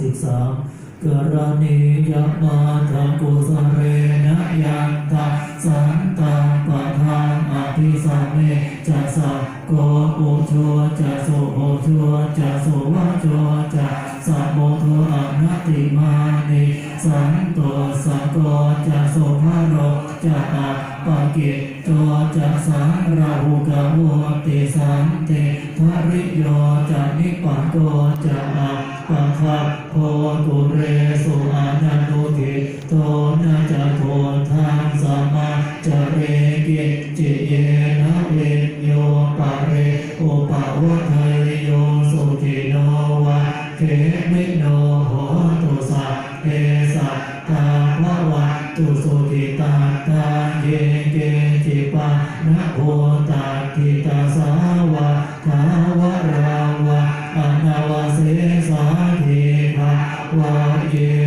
สิบสามกรณียมาทังกุสเรนยันตาสันตังปะทางอภิสัมเมจัสสกโกโอชัวจัสโสโอชัวจัสโสวะชัวจัสสะโมโทอนัตติมา สันโตสังกจะสุภาโรจะอัปปะกิจโตจะสังราหุกะโวติสันเตทริโยจะนิปันโตจะอัปปะคะโพตุเรสุอานันโนทิโตนะจะโททางสมาจะเรเกิจิเยนะเวโยปะเรโอปะวะไทยโยสุจิโนวะเขมิโนโหตุสั เทสัตตาภวัตุสุทิตาตาเยเกจิปะนะโหตาทิตาสาวะทาวราวะอนาวเสสาเทภาวะเย